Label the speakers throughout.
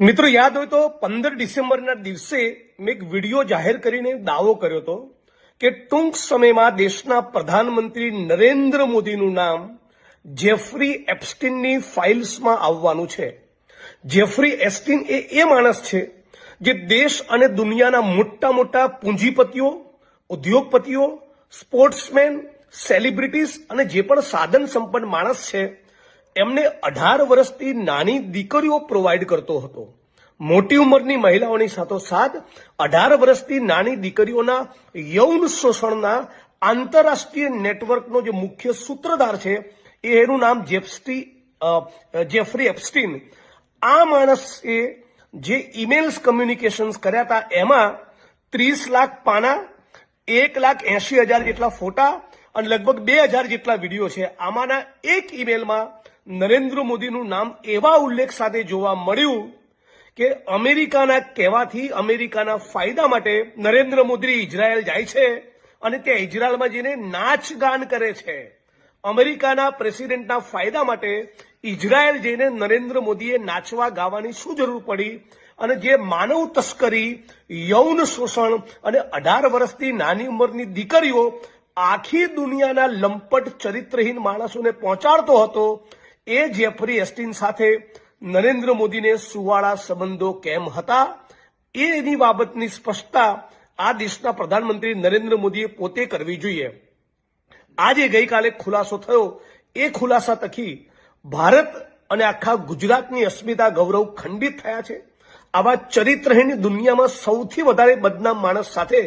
Speaker 1: મિત્રો, યાદ હોય તો પંદર ડિસેમ્બરના દિવસે મેં એક વીડિયો જાહેર કરીને દાવો કર્યો હતો કે ટૂંક સમયમાં દેશના પ્રધાનમંત્રી નરેન્દ્ર મોદીનું નામ જેફરી એપ્સ્ટીનની ફાઇલ્સમાં આવવાનું છે. જેફરી એસ્ટીન એ એ માણસ છે જે દેશ અને દુનિયાના મોટા મોટા પૂંજીપતિઓ, ઉદ્યોગપતિઓ, સ્પોર્ટ્સમેન, સેલિબ્રિટીઝ અને જે પણ સાધન સંપન્ન માણસ છે એમને અઢાર વર્ષથી નાની દીકરીઓ પ્રોવાઈડ કરતો હતો. મોટી ઉંમરની મહિલાઓની સાથોસાથ અઢાર વર્ષથી નાની દીકરીઓના યૌન શોષણના આંતરરાષ્ટ્રીય નેટવર્કનો જે મુખ્ય સૂત્રધાર છે, એ એનું નામ જેફસ્ટી જેફરી એપસ્ટીન. આ માણસે જે ઇમેલ્સ કમ્યુનિકેશન્સ કર્યા હતા, એમાં ત્રીસ લાખ પાના, એક લાખ એસી હજાર જેટલા ફોટા અને લગભગ બે હજાર જેટલા વીડિયો છે. આમાંના એક ઈમેલમાં નરેન્દ્ર મોદીનું નામ એવા ઉલ્લેખ સાથે જોવા મળ્યું કે અમેરિકાના કહેવાથી અમેરિકાના ફાયદા માટે નરેન્દ્ર મોદી ઇઝરાયલ જાય છે અને ત્યાં ઇઝરાયલમાં જઈને નાચ ગાન કરે છે. અમેરિકાના પ્રેસિડેન્ટના ફાયદા માટે ઇઝરાયલ જઈને નરેન્દ્ર મોદીએ નાચવા ગાવાની શું જરૂર પડી અને જે માનવ તસ્કરી, યૌન શોષણ અને અઢાર વર્ષથી નાની ઉંમરની દીકરીઓ આખી દુનિયાના લંપટ ચરિત્રહીન માણસોને પહોંચાડતો હતો એ જેફરી એસ્ટીન સાથે નરેન્દ્ર મોદીને સુવાળા સંબંધો કેમ હતા? એની બાબતની સ્પષ્ટતા આ દેશના પ્રધાનમંત્રી નરેન્દ્ર મોદીએ પોતે કરવી જોઈએ. આજે ગઈકાલે ખુલાસો થયો. એ ખુલાસા તકી ભારત અને આખા ગુજરાતની અસ્મિતા ગૌરવ ખંડિત થયા છે. આવા ચરિત્રહીન દુનિયામાં સૌથી વધારે બદનામ માણસ સાથે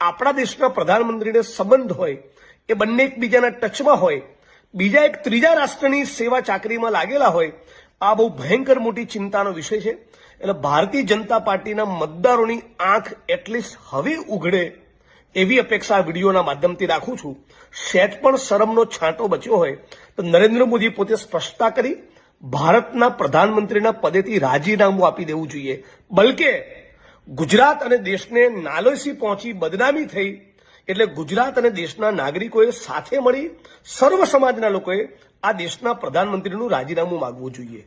Speaker 1: આપણા દેશના પ્રધાનમંત્રીને સંબંધ હોય, એ બંને એકબીજાના ટચમાં હોય બીજા એક ત્રીજા રાષ્ટ્રની સેવા ચાકરીમાં લાગેલા હોય, આ બહુ ભયંકર મોટી ચિંતાનો વિષય છે. એટલે ભારતીય જનતા પાર્ટીના મતદારોની આંખ એટલીસ્ટ હવે ઉઘડે એવી અપેક્ષા વિડીયોના માધ્યમથી રાખું છું. સેટ પણ શરમનો છાંટો બચ્યો હોય તો નરેન્દ્ર મોદી પોતે સ્પષ્ટતા કરી ભારતના પ્રધાનમંત્રીના પદેથી રાજીનામું આપી દેવું જોઈએ. બલકે ગુજરાત અને દેશને નાલોસી પહોંચી બદનામી થઈ એટલે ગુજરાત અને દેશના નાગરિકોએ સાથે મળી સર્વ સમાજના લોકોએ આ દેશના પ્રધાનમંત્રીનું રાજીનામું માગવું જોઈએ.